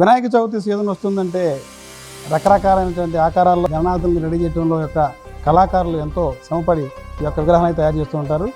Vinayaka Chavithi season వస్తుందంటే రకరకాలైనటువంటి ఆకారాల్లో గణనాథులను ready చేయడంలో యొక్క కళాకారులు ఎంతో శ్రమపడి ఈ యొక్క విగ్రహాన్ని తయారు చేస్తూ ఉంటారు.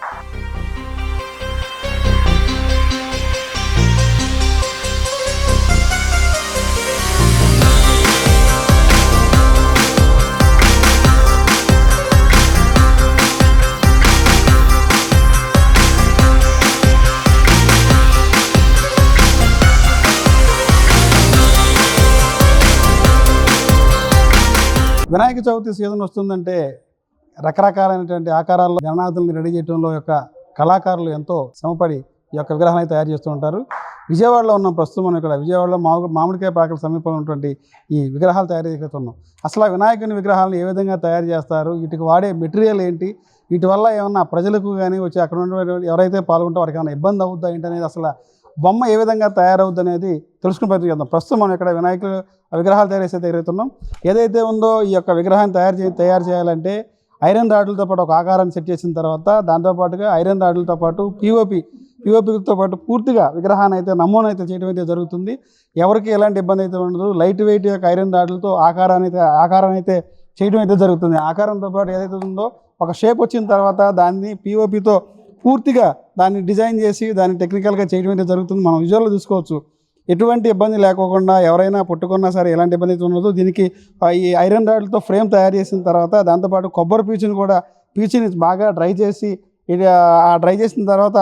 వినాయక చవితి సీజన్ వస్తుందంటే రకరకాలైనటువంటి ఆకారాల్లో గణనాథుల్ని రెడీ చేయడంలో యొక్క కళాకారులు ఎంతో శ్రమపడి ఈ యొక్క విగ్రహాన్ని తయారు చేస్తూ ఉంటారు. విజయవాడలో ఉన్న ప్రస్తుతం మనం ఇక్కడ విజయవాడలో మామిడి మామిడికాయ పాకల సమీపంలో ఉన్నటువంటి ఈ విగ్రహాలు తయారు చేస్తున్నాం. అసలు ఆ వినాయకుని విగ్రహాలను ఏ విధంగా తయారు చేస్తారు? వీటికి వాడే మెటీరియల్ ఏంటి? వీటి వల్ల ఏమన్నా ప్రజలకు కానీ వచ్చి అక్కడ ఉన్నటువంటి ఎవరైతే పాల్గొంటే వారికి ఏమైనా ఇబ్బంది అవుద్దా ఏంటనేది అసలు బొమ్మ ఏ విధంగా తయారవుద్ది అనేది ప్రయత్నం చేద్దాం. ప్రస్తుతం మనం ఇక్కడ వినాయకులు ఆ విగ్రహాలు తయారు చేసే తిరుగుతున్నాం ఏదైతే ఉందో ఈ యొక్క విగ్రహాన్ని తయారు చే తయారు చేయాలంటే ఐరన్ రాడ్లతో పాటు ఒక ఆకారాన్ని సెట్ చేసిన తర్వాత దాంతోపాటుగా ఐరన్ రాడ్లతో పాటు పిఓపి పిఓపితో పాటు పూర్తిగా విగ్రహాన్ని అయితే నమూనా అయితే చేయడం అయితే జరుగుతుంది. ఎవరికి ఎలాంటి ఇబ్బంది అయితే ఉండదు. లైట్ వెయిట్ యొక్క ఐరన్ రాడ్లతో ఆకారాన్ని అయితే ఆకారాన్ని అయితే చేయడం అయితే జరుగుతుంది. ఆకారంతో పాటు ఏదైతే ఉందో ఒక షేప్ వచ్చిన తర్వాత దాన్ని పిఓపితో పూర్తిగా దాన్ని డిజైన్ చేసి దాన్ని టెక్నికల్గా చేయడం అయితే జరుగుతుంది. మనం విజువల్లో చూసుకోవచ్చు. ఎటువంటి ఇబ్బంది లేకోకుండా ఎవరైనా పుట్టుకున్నా సరే ఎలాంటి ఇబ్బంది అయితే ఉండదు. దీనికి ఈ ఐరన్ రాడ్లతో ఫ్రేమ్ తయారు చేసిన తర్వాత దాంతోపాటు కొబ్బరి పీచుని కూడా పీచుని బాగా డ్రై చేసి ఇది ఆ డ్రై చేసిన తర్వాత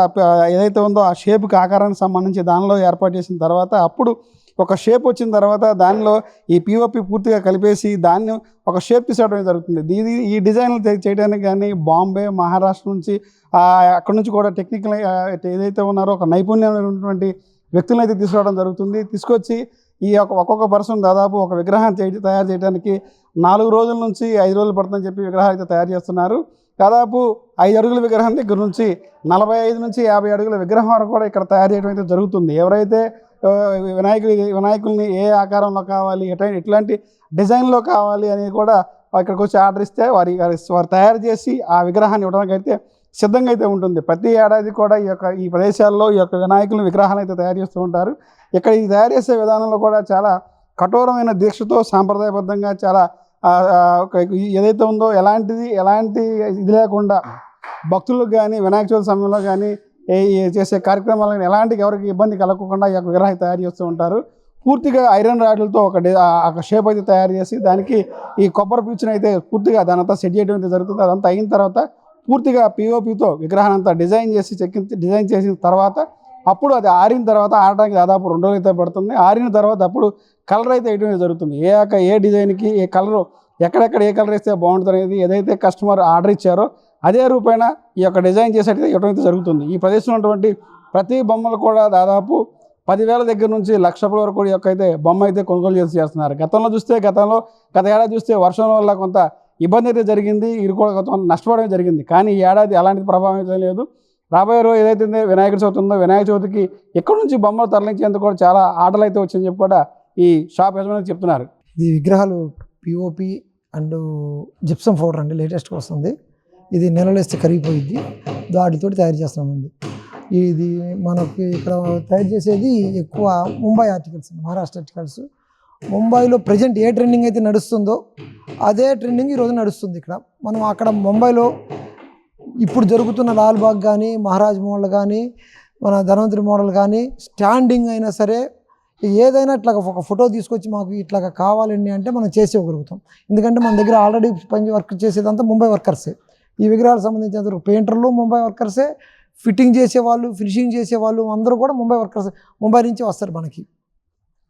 ఏదైతే ఉందో ఆ షేప్కి ఆకారానికి సంబంధించి దానిలో ఏర్పాటు చేసిన తర్వాత అప్పుడు ఒక షేప్ వచ్చిన తర్వాత దానిలో ఈ పిఓపి పూర్తిగా కలిపేసి దాన్ని ఒక షేప్ తీసుకోవడం జరుగుతుంది. దీని ఈ డిజైన్లు చేయడానికి కానీ బాంబే మహారాష్ట్ర నుంచి అక్కడి అక్కడ నుంచి కూడా టెక్నికల్ ఏదైతే ఉన్నారో ఒక నైపుణ్యం ఉన్నటువంటి వ్యక్తులను అయితే తీసుకురావడం జరుగుతుంది. తీసుకొచ్చి ఈ యొక్క ఒక్కొక్క పర్సన్ దాదాపు ఒక విగ్రహం చేయ- తయారు చేయడానికి నాలుగు రోజుల నుంచి ఐదు రోజులు పడుతుందని చెప్పి విగ్రహాలు అయితే తయారు చేస్తున్నారు. దాదాపు ఐదు అడుగుల విగ్రహం దగ్గర నుంచి నలభై ఐదు నుంచి యాభై అడుగుల విగ్రహం వరకు కూడా ఇక్కడ తయారు చేయడం అయితే జరుగుతుంది. ఎవరైతే వినాయకుడి వినాయకుల్ని ఏ ఆకారంలో కావాలి ఎట్లా ఎట్లాంటి డిజైన్లో కావాలి అనేది కూడా ఇక్కడికి వచ్చి ఆర్డర్ ఇస్తే వారి వారు తయారు చేసి ఆ విగ్రహాన్ని ఇవ్వడానికి అయితే సిద్ధంగా అయితే ఉంటుంది. ప్రతి ఏడాది కూడా ఈ యొక్క ఈ ప్రదేశాల్లో ఈ యొక్క వినాయకులు విగ్రహాలు అయితే తయారు చేస్తూ ఉంటారు. ఇక్కడ ఈ తయారు చేసే విధానంలో కూడా చాలా కఠోరమైన దీక్షతో సాంప్రదాయబద్ధంగా చాలా ఒక ఏదైతే ఉందో ఎలాంటిది ఎలాంటి ఇది లేకుండా భక్తులకు కానీ వినాయక చవితి సమయంలో కానీ చేసే కార్యక్రమాలు కానీ ఎలాంటి ఎవరికి ఇబ్బంది కలగకుండా ఈ యొక్క విగ్రహం తయారు చేస్తూ ఉంటారు. పూర్తిగా ఐరన్ రాడ్లతో ఒక ఒక షేప్ అయితే తయారు చేసి దానికి ఈ కొబ్బరి పీచుని అయితే పూర్తిగా దానంతా సెట్ చేయడం అయితే జరుగుతుంది. అదంతా అయిన తర్వాత పూర్తిగా పిఓపితో విగ్రహాన్ని అంతా డిజైన్ చేసి చెక్కి డిజైన్ చేసిన తర్వాత అప్పుడు అది ఆరిన తర్వాత ఆడడానికి దాదాపు రెండు రోజులు అయితే పడుతుంది. ఆరిన తర్వాత అప్పుడు కలర్ అయితే వేయడం అయితే జరుగుతుంది. ఏ యొక్క ఏ డిజైన్కి ఏ కలర్ ఎక్కడెక్కడ ఏ కలర్ వేస్తే బాగుంటుంది అనేది ఏదైతే కస్టమర్ ఆర్డర్ ఇచ్చారో అదే రూపైన ఈ యొక్క డిజైన్ చేసేటైతే ఇవ్వడం అయితే జరుగుతుంది. ఈ ప్రదేశంలో ఉన్నటువంటి ప్రతి బొమ్మలు కూడా దాదాపు పదివేల దగ్గర నుంచి లక్ష వరకు యొక్క అయితే బొమ్మ అయితే కొనుగోలు చేసి చేస్తున్నారు. గతంలో చూస్తే గతంలో గత ఏడాది చూస్తే వర్షం వల్ల కొంత ఇబ్బంది అయితే జరిగింది ఇది కూడా నష్టపోవడం జరిగింది. కానీ ఈ ఏడాది అలాంటి ప్రభావం అయితే లేదు. రాబోయే రోజు ఏదైతే వినాయక చవితి ఉందో వినాయక చవితికి ఎక్కడి నుంచి బొమ్మలు తరలించేందుకు కూడా చాలా ఆటలు అయితే వచ్చాయని చెప్పి కూడా ఈ షాప్ యజమాని చెప్తున్నారు. ఇది విగ్రహాలు పిఓపి అండ్ జిప్సం పౌడర్ అండి లేటెస్ట్గా వస్తుంది. ఇది నెలలో కరిగిపోయింది వాటితోటి తయారు చేస్తామండి ఇది మనకి ఇక్కడ తయారు చేసేది ఎక్కువ ముంబై ఆర్టికల్స్ మహారాష్ట్ర ఆర్టికల్స్. ముంబైలో ప్రజెంట్ ఏ ట్రెండింగ్ అయితే నడుస్తుందో అదే ట్రెండింగ్ ఈరోజు నడుస్తుంది ఇక్కడ. మనం అక్కడ ముంబైలో ఇప్పుడు జరుగుతున్న లాల్బాగ్ కానీ మహారాజ్ మోడల్ కానీ మన ధనవంతరి మోడల్ కానీ స్టాండింగ్ అయినా సరే ఏదైనా ఇట్లా ఒక ఫోటో తీసుకొచ్చి మాకు ఇట్లా కావాలండి అంటే మనం చేసి ఇవ్వగలుగుతాం ఎందుకంటే మన దగ్గర ఆల్రెడీ పని వర్క్ చేసేదంతా ముంబై వర్కర్సే ఈ విగ్రహాలకు సంబంధించిన పెయింటర్లు ముంబై వర్కర్సే ఫిట్టింగ్ చేసేవాళ్ళు ఫినిషింగ్ చేసేవాళ్ళు అందరూ కూడా ముంబై వర్కర్స్ ముంబై నుంచి వస్తారు మనకి.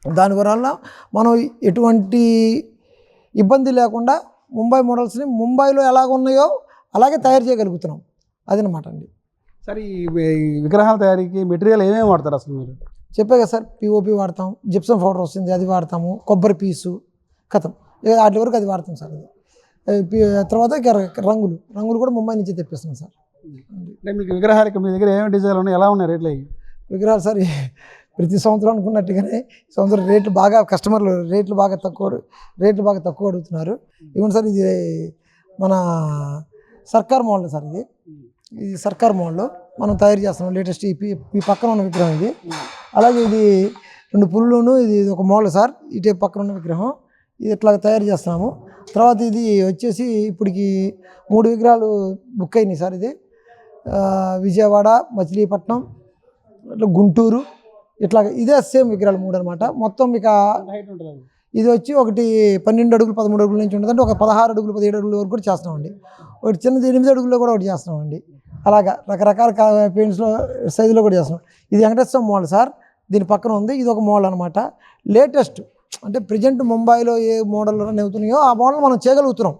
దానివల్ల మనం ఎటువంటి ఇబ్బంది లేకుండా ముంబై మోడల్స్ని ముంబైలో ఎలాగ ఉన్నాయో అలాగే తయారు చేయగలుగుతున్నాం. అదనమాట అండి. సరే ఈ విగ్రహాల తయారీకి మెటీరియల్ ఏమేమి వాడతారు అసలు మీరు? చెప్పే కదా సార్ పిఓపి వాడతాం జిప్సం పౌడర్ వస్తుంది అది వాడతాము కొబ్బరి పీసు కథం. వాటి వరకు అది వాడతాం సార్ అది. తర్వాత రంగులు రంగులు కూడా ముంబై నుంచి తెప్పిస్తున్నాం సార్. అంటే మీకు విగ్రహాలకి మీ దగ్గర ఏమేమి డిజైన్లు ఉన్నాయి ఎలా ఉన్నాయి రేట్లు విగ్రహాలు సార్ ప్రతి సంవత్సరం అనుకున్నట్టుగానే ఈ సంవత్సరం రేట్లు బాగా కస్టమర్లు రేట్లు బాగా తక్కువ రేట్లు బాగా తక్కువ అడుగుతున్నారు. ఇవ్వండి సార్ ఇది మన సర్కార్ మోడల్ సార్ ఇది. ఇది సర్కార్ మోడల్. మనం తయారు చేస్తున్నాం లేటెస్ట్ ఈ ఈ పక్కన ఉన్న విగ్రహం ఇది. అలాగే ఇది రెండు పుల్లును ఇది ఒక మోడల్ సార్. ఇటే పక్కన ఉన్న విగ్రహం. ఇది ఇట్లా తయారు చేస్తున్నాము. తర్వాత ఇది వచ్చేసి ఇప్పటికి మూడు విగ్రహాలు బుక్ అయినాయి సార్ ఇది. విజయవాడ మచిలీపట్నం గుంటూరు ఇట్లా ఇదే సేమ్ విగ్రహాలు మూడు అనమాట మొత్తం ఇక ఇది వచ్చి ఒకటి పన్నెండు అడుగులు పదమూడు అడుగుల నుంచి ఉంటుంది ఒక పదహారు అడుగులు పదిహేడు అడుగుల వరకు కూడా చేస్తున్నామండి. ఒకటి చిన్నది ఎనిమిది అడుగుల్లో కూడా ఒకటి చేస్తున్నామండి. అలాగా రకరకాల పెయింట్స్లో సైజులో కూడా చేస్తున్నాం. ఇది వెంకటేశ్వర మోడల్ సార్. దీని పక్కన ఉంది. ఇది ఒక మోడల్ అనమాట లేటెస్ట్ అంటే ప్రజెంట్ ముంబైలో ఏ మోడల్ అవుతున్నాయో ఆ మోడల్ మనం చేయగలుగుతున్నాం.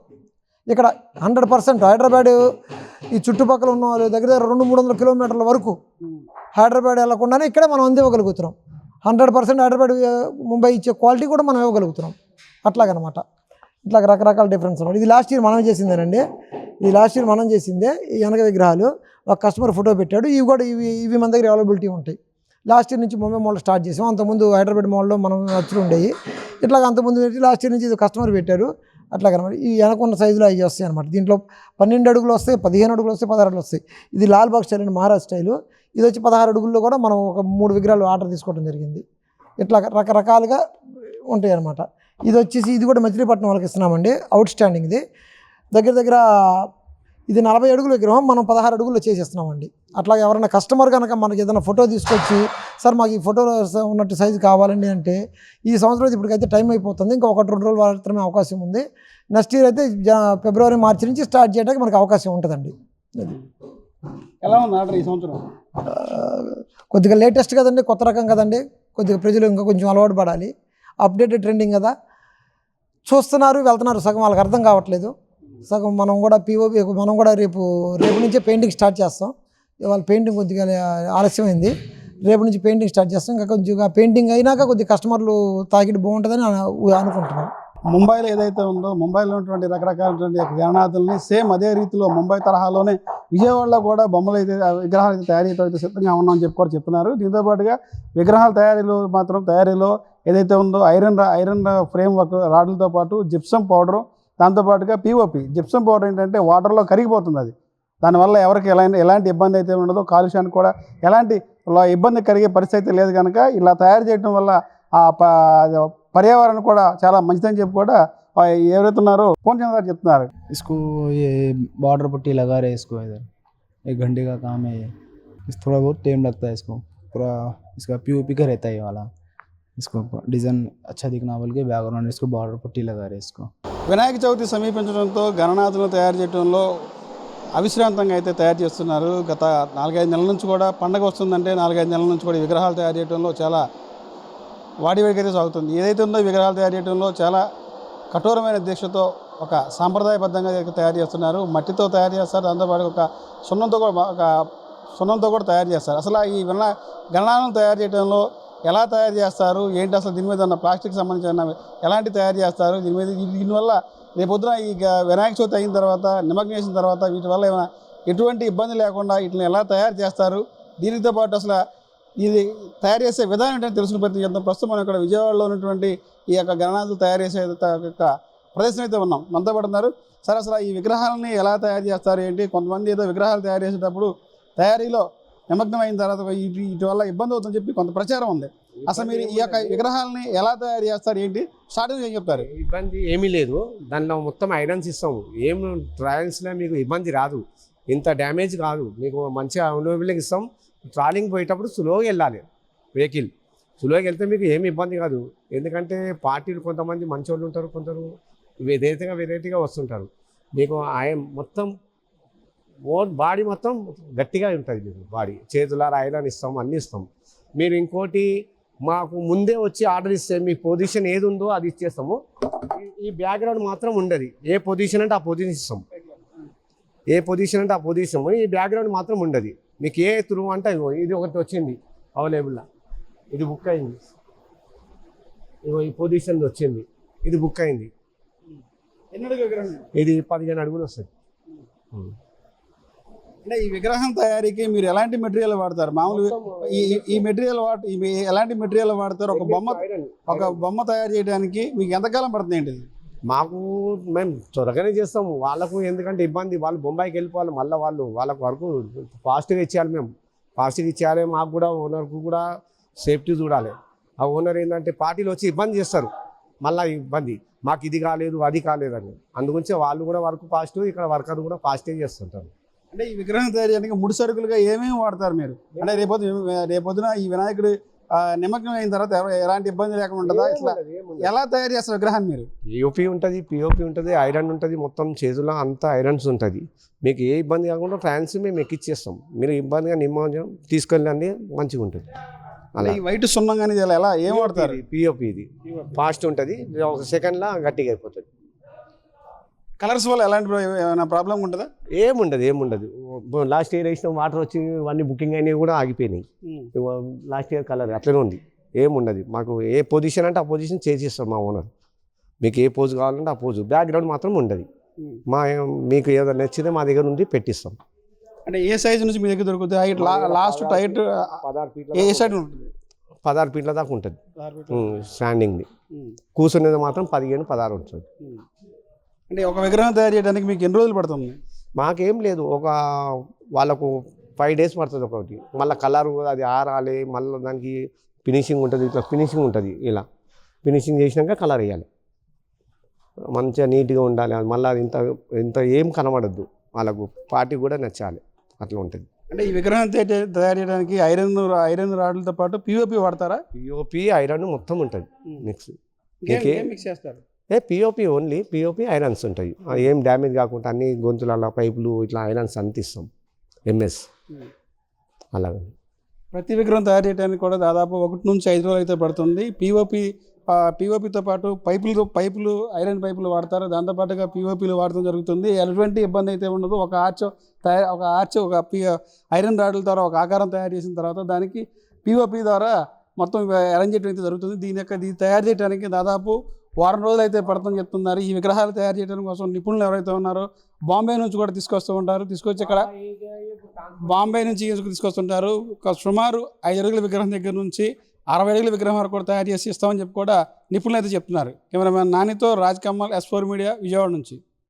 ఇక్కడ హండ్రెడ్ పర్సెంట్ హైదరాబాద్ ఈ చుట్టుపక్కల ఉన్న వాళ్ళ దగ్గర దగ్గర రెండు మూడు వందల కిలోమీటర్ల వరకు హైదరాబాద్ వెళ్ళకుండానే ఇక్కడే మనం అందివ్వగలుగుతున్నాం. హండ్రెడ్ పర్సెంట్ హైదరాబాద్ ముంబై ఇచ్చే క్వాలిటీ కూడా మనం ఇవ్వగలుగుతున్నాం. అట్లాగనమాట. ఇట్లా రకరకాల డిఫరెన్స్ ఉన్నాయి. ఇది లాస్ట్ ఇయర్ మనం చేసిందేనండి. ఇది లాస్ట్ ఇయర్ మనం చేసిందే. ఈ వెనక విగ్రహాలు ఒక కస్టమర్ ఫోటో పెట్టాడు. ఇవి కూడా ఇవి ఇవి మన దగ్గర అవైలబిలిటీ ఉంటాయి. లాస్ట్ ఇయర్ నుంచి ముంబై మోడల్ స్టార్ట్ చేసాం. అంతకుముందు హైదరాబాద్ మోడల్లో మనం వచ్చి ఉండేవి. ఇట్లాగ అంతకుముందు పెట్టి లాస్ట్ ఇయర్ నుంచి ఇది కస్టమర్ పెట్టారు. అట్లాగనమాట. ఈ వెనకున్న సైజులో అవి వస్తాయి అనమాట దీంట్లో పన్నెండు అడుగులు వస్తాయి పదిహేను అడుగులు వస్తాయి పదహారు అడుగులు వస్తాయి. ఇది లాల్ బాగ్ స్టైల్ అండి మహారాజ్ స్టైలు. ఇది వచ్చి పదహారు అడుగుల్లో కూడా మనం ఒక మూడు విగ్రహాలు ఆర్డర్ తీసుకోవడం జరిగింది. ఇట్లా రకరకాలుగా ఉంటాయి అన్నమాట. ఇది వచ్చేసి ఇది కూడా మచిలీపట్నం వాళ్ళకి ఇస్తున్నామండి. అవుట్ స్టాండింగ్ ఇది దగ్గర దగ్గర ఇది నలభై అడుగుల విగ్రహం మనం పదహారు అడుగుల్లో చేసేస్తున్నామండి. అట్లా ఎవరైనా కస్టమర్ కనుక మనకి ఏదైనా ఫోటో తీసుకొచ్చి సార్ మాకు ఈ ఫోటో ఉన్నట్టు సైజు కావాలండి అంటే ఈ సంవత్సరం ఇప్పటికైతే టైం అయిపోతుంది. ఇంకా ఒకటి రెండు రోజులు మాత్రమే అవకాశం ఉంది. నెక్స్ట్ ఇయర్ అయితే ఫిబ్రవరి మార్చి నుంచి స్టార్ట్ చేయడానికి మనకు అవకాశం ఉంటుందండి. అది. ఎలా ఉంది ఆర్డర్ ఈ సంవత్సరం? కొద్దిగా లేటెస్ట్ కదండి కొత్త రకం కదండి. కొద్దిగా ప్రజలు ఇంకా కొంచెం అలవాటు పడాలి. అప్డేటెడ్ ట్రెండింగ్ కదా. చూస్తున్నారు వెళ్తున్నారు సగం వాళ్ళకి అర్థం కావట్లేదు. సగం మనం కూడా పిఓపి మనం కూడా రేపు రేపు నుంచే పెయింటింగ్ స్టార్ట్ చేస్తాం. ఇవాళ పెయింటింగ్ కొద్దిగా ఆలస్యమైంది. రేపు నుంచి పెయింటింగ్ స్టార్ట్ చేస్తాం. ఇంకా కొద్దిగా పెయింటింగ్ అయినాక కొద్దిగా కస్టమర్లు తాకిడి బాగుంటుందని అనుకుంటున్నాను అనుకుంటున్నాం. ముంబైలో ఏదైతే ఉందో ముంబైలో ఉన్నటువంటి రకరకాలైనటువంటి యొక్క గణనాథుల్ని సేమ్ అదే రీతిలో ముంబై తరహాలోనే విజయవాడలో కూడా బొమ్మలు అయితే విగ్రహాలు అయితే తయారీ అయితే సిద్ధంగా ఉన్నామని చెప్పి కూడా చెప్తున్నారు. దీంతో పాటుగా విగ్రహాల తయారీలో మాత్రం తయారీలో ఏదైతే ఉందో ఐరన్ ఐరన్ ఫ్రేమ్ వర్క్ రాడ్లతో పాటు జిప్సం పౌడరు దాంతోపాటుగా పిఓపి జిప్సం పౌడర్ ఏంటంటే వాటర్లో కరిగిపోతుంది అది దానివల్ల ఎవరికి ఎలాంటి ఎలాంటి ఇబ్బంది అయితే ఉండదో కాలుష్యానికి కూడా ఎలాంటి లా- ఇబ్బంది కలిగే పరిస్థితి లేదు కనుక ఇలా తయారు చేయడం వల్ల ఆ ప- పర్యావరణం కూడా చాలా మంచిదని చెప్పి కూడా ఆ ఎవరైతే ఉన్నారో ఫోన్ గారు చెప్తున్నారు इसको ये बॉर्डर पट्टी लगा रहे हैं इसको इधर एक घंटे का काम है ये इस थोड़ा बहुत टाइम लगता है इसको पूरा इसका पी का रहता है ये वाला इसको डिज़ाइन अच्छा दिखना बोल के बैकग्राउंड इसको बॉर्डर पट्टी लगा रहे हैं इसको వినాయక చవితి సమీపించడంతో గణనాథులను తయారు చేయడంలో అవిశ్రాంతంగా అయితే తయారు చేస్తున్నారు. గత నాలుగైదు నెలల నుంచి కూడా పండగ వస్తుందంటే నాలుగైదు నెలల నుంచి కూడా విగ్రహాలు తయారు చేయడంలో చాలా వాడివేడికైతే సాగుతుంది. ఏదైతే ఉందో విగ్రహాలు తయారు చేయడంలో చాలా కఠోరమైన దీక్షతో ఒక సాంప్రదాయబద్ధంగా తయారు చేస్తున్నారు. మట్టితో తయారు చేస్తారు. దాంతోపాటు ఒక సున్నంతో కూడా ఒక సున్నంతో కూడా తయారు చేస్తారు. అసలు ఈ విన గణనాలను తయారు చేయడంలో ఎలా తయారు చేస్తారు? ఏంటి అసలు దీని మీద ఉన్న ప్లాస్టిక్ సంబంధించిన ఎలాంటి తయారు చేస్తారు? దీని మీద దీనివల్ల దీనివల్ల రేపొద్దున ఈ వినాయక చవితి అయిన తర్వాత నిమగ్నం చేసిన తర్వాత వీటి వల్ల ఏమైనా ఎటువంటి ఇబ్బంది లేకుండా వీటిని ఎలా తయారు చేస్తారు? దీనితో పాటు అసలు ఇది తయారు చేసే విధానం ఏంటంటే తెలుసుకున్న ప్రతి చేద్దాం. ప్రస్తుతం మనం ఇక్కడ విజయవాడలో ఉన్నటువంటి ఈ యొక్క గణనాథులు తయారు చేసే త- యొక్క ప్రదర్శన అయితే ఉన్నాం. మనతో పడుతున్నారు సరే అసలు ఈ విగ్రహాలని ఎలా తయారు చేస్తారు ఏంటి? కొంతమంది ఏదో విగ్రహాలు తయారు చేసేటప్పుడు తయారీలో నిమగ్నం అయిన తర్వాత ఇటు వల్ల ఇబ్బంది అవుతుందని చెప్పి కొంత ప్రచారం ఉంది. అసలు మీరు ఈ యొక్క విగ్రహాలని ఎలా తయారు చేస్తారు ఏంటి? స్టార్టింగ్ ఏం చెప్తారు? ఇబ్బంది ఏమీ లేదు. దానిలో మొత్తం ఐరన్స్ ఇస్తాము ఏం ట్రయల్స్లో మీకు ఇబ్బంది రాదు. ఇంత డ్యామేజ్ కాదు. మీకు మంచిగా అనుభవంలోకి ఇస్తాం. ట్రాలింగ్ పోయేటప్పుడు స్లోగా వెళ్ళాలి. వెహికల్. స్లోగా వెళ్తే మీకు ఏమి ఇబ్బంది కాదు. ఎందుకంటే పార్టీలు కొంతమంది మంచి వాళ్ళు ఉంటారు కొందరు వెరైటీగా వెరైటీగా వస్తుంటారు. మీకు ఆయన మొత్తం ఓన్ బాడీ మొత్తం గట్టిగా ఉంటుంది మీకు బాడీ చేతుల ఐరన్ ఇస్తాం అన్నీ ఇస్తాం. మీరు ఇంకోటి మాకు ముందే వచ్చి ఆర్డర్ ఇస్తే మీ పొజిషన్ ఏది ఉందో అది ఇచ్చేస్తాము. ఈ- బ్యాక్గ్రౌండ్ మాత్రం ఉండదు. ఏ పొజిషన్ అంటే ఆ పొజిషన్ ఇస్తాం. ఏ పొజిషన్ అంటే ఆ పొజిషన్ ఈ బ్యాక్గ్రౌండ్ మాత్రం ఉండదు. మీకు ఏ త్రూ అంటే ఇది ఒకటి వచ్చింది అవైలబుల్లా ఇది బుక్ అయింది. ఇగో ఈ పొజిషన్ వచ్చింది. ఇది బుక్ అయింది. ఇది పదిహేను అడుగులు వస్తుంది. అంటే ఈ విగ్రహం తయారీకి మీరు ఎలాంటి మెటీరియల్ వాడతారు? మామూలు ఈ ఈ- మెటీరియల్ వాడు ఎలాంటి మెటీరియల్ వాడతారు? ఒక బొమ్మ. ఒక బొమ్మ తయారు చేయడానికి మీకు ఎంతకాలం పడుతుంది ఏంటి? ఇది? మాకు మేము త్వరగానే చేస్తాము. వాళ్ళకు ఎందుకంటే ఇబ్బంది. వాళ్ళు బొంబాయికి వెళ్ళిపోవాలి. మళ్ళీ వాళ్ళు వాళ్ళకు వరకు ఫాస్ట్గా ఇచ్చేయాలి మేము. ఫాస్ట్గా ఇచ్చేయాలి. మాకు కూడా ఓనర్కు కూడా సేఫ్టీ చూడాలి. ఆ ఓనర్ ఏంటంటే పార్టీలు వచ్చి ఇబ్బంది చేస్తారు. మళ్ళీ ఇబ్బంది. మాకు ఇది కాలేదు అది కాలేదు అని అందుగురించి వాళ్ళు కూడా వర్క్ ఫాస్ట్ ఇక్కడ వర్కర్ కూడా ఫాస్టే చేస్తుంటారు. అంటే ఈ విగ్రహం తయారు చేయడానికి ముడి సరుకులుగా ఏమేమి వాడతారు మీరు? అంటే రేపొద్దు రేపొద్దున ఈ వినాయకుడు నిమగ్నం అయిన తర్వాత ఎలాంటి ఇబ్బంది లేకుండా ఉంటుందా? ఇట్లా ఎలా తయారు చేస్తారు విగ్రహాన్ని మీరు? పిఓపి ఉంటుంది పిఓపి ఉంటుంది ఐరన్ ఉంటుంది మొత్తం చేతుల్లో అంతా ఐరన్స్ ఉంటుంది. మీకు ఏ ఇబ్బంది కాకుండా ఫ్యాన్స్ మేము ఎక్కిచ్చేస్తాం. మీరు ఇబ్బందిగా నిమజ్జనం తీసుకెళ్ళండి మంచిగా ఉంటుంది. అలా. ఈ వైట్ సున్నం కానీ ఎలా ఏం వాడతారు? పిఓపి ఇది. ఫాస్ట్ ఉంటుంది ఒక సెకండ్లో గట్టిగా అయిపోతుంది. కలర్స్ వల్ల ఎలాంటి ఏమైనా ప్రాబ్లం ఉంటుందా? ఏముండదు ఏముండదు. లాస్ట్ ఇయర్ వేసిన వాటర్ వచ్చి అన్ని బుకింగ్ అయినవి కూడా ఆగిపోయినాయి. లాస్ట్ ఇయర్ కలర్ అట్లనే ఉంది. ఏముండదు. మాకు ఏ పొజిషన్ అంటే ఆ పొజిషన్ చేసిస్తాం మా ఓనర్ మీకు ఏ పోజ్ కావాలంటే ఆ పోజు బ్యాక్గ్రౌండ్ మాత్రం ఉండదు. మా మీకు ఏదో నచ్చితే మా దగ్గర నుండి పెట్టిస్తాం. అంటే ఏ సైజు నుంచి మీ దగ్గర దొరుకుతుంది హైట్ లాస్ట్ టైట్ ఏ సైడ్ ఉంటుంది. పదహారు ఫీట్ల దాకా ఉంటుంది. స్టాండింగ్ది కూర్చునేది మాత్రం పదిహేను పదహారు ఉంటుంది. అంటే ఒక విగ్రహం తయారు చేయడానికి మీకు ఎన్ని రోజులు పడుతుంది? మాకేం లేదు. ఒక వాళ్ళకు ఫైవ్ డేస్ పడుతుంది ఒకటి. మళ్ళీ కలర్ అది ఆరాలి మళ్ళీ దానికి ఫినిషింగ్ ఉంటుంది ఇట్లా ఫినిషింగ్ ఉంటుంది ఇలా. ఫినిషింగ్ చేసినాక కలర్ వేయాలి. మంచిగా నీట్గా ఉండాలి. అది మళ్ళీ అది ఇంత ఇంత ఏం కనబడద్దు. వాళ్ళకు పార్టీ కూడా నచ్చాలి. అట్లా ఉంటుంది. అంటే ఈ విగ్రహం తయారు చేయడానికి ఐరన్ ఐరన్ రాడ్లతో పాటు పిఓపి వాడతారా? పిఓపి ఐరన్ మొత్తం ఉంటుంది. మిక్స్ మిక్స్ చేస్తారు? ఏ పిఓపి ఓన్లీ పిఓపి ఐరన్స్ ఉంటాయి. ఏం డ్యామేజ్ కాకుండా అన్ని గొంతుల పైపులు ఇట్లా ఐరన్స్ అంతిస్తాం ఎంఎస్ అలాగే. ప్రతి విగ్రహం తయారు చేయడానికి కూడా దాదాపు ఒకటి నుంచి ఐదు రోజులు అయితే పడుతుంది. పిఓపి పిఓపితో పాటు పైపులు పైపులు ఐరన్ పైపులు వాడతారు. దాంతోపాటుగా పిఓపిలు వాడటం జరుగుతుంది. ఎటువంటి ఇబ్బంది అయితే ఉండదు. ఒక ఆర్చ్ తయారు ఒక ఆర్చ్ ఒక పి ఐరన్ రాడ్ల ద్వారా ఒక ఆకారం తయారు చేసిన తర్వాత దానికి పిఓపి ద్వారా మొత్తం అరేంజ్ చేయడం అయితే జరుగుతుంది. దీని యొక్క దీన్ని తయారు చేయడానికి దాదాపు వారం రోజులు అయితే పడుతుందని చెప్తున్నారు. ఈ విగ్రహాలు తయారు చేయడం కోసం నిపుణులు ఎవరైతే ఉన్నారో బాంబే నుంచి కూడా తీసుకొస్తూ ఉంటారు. తీసుకొచ్చి ఇక్కడ బాంబే నుంచి తీసుకొస్తుంటారు. ఒక సుమారు ఐదు అడుగుల విగ్రహం దగ్గర నుంచి అరవై అడుగుల విగ్రహం వరకు కూడా తయారు చేసి ఇస్తామని చెప్పి కూడా నిపుణులు అయితే చెప్తున్నారు. Cameraman నానితో Raj Kamal S four media Vijayawada నుంచి.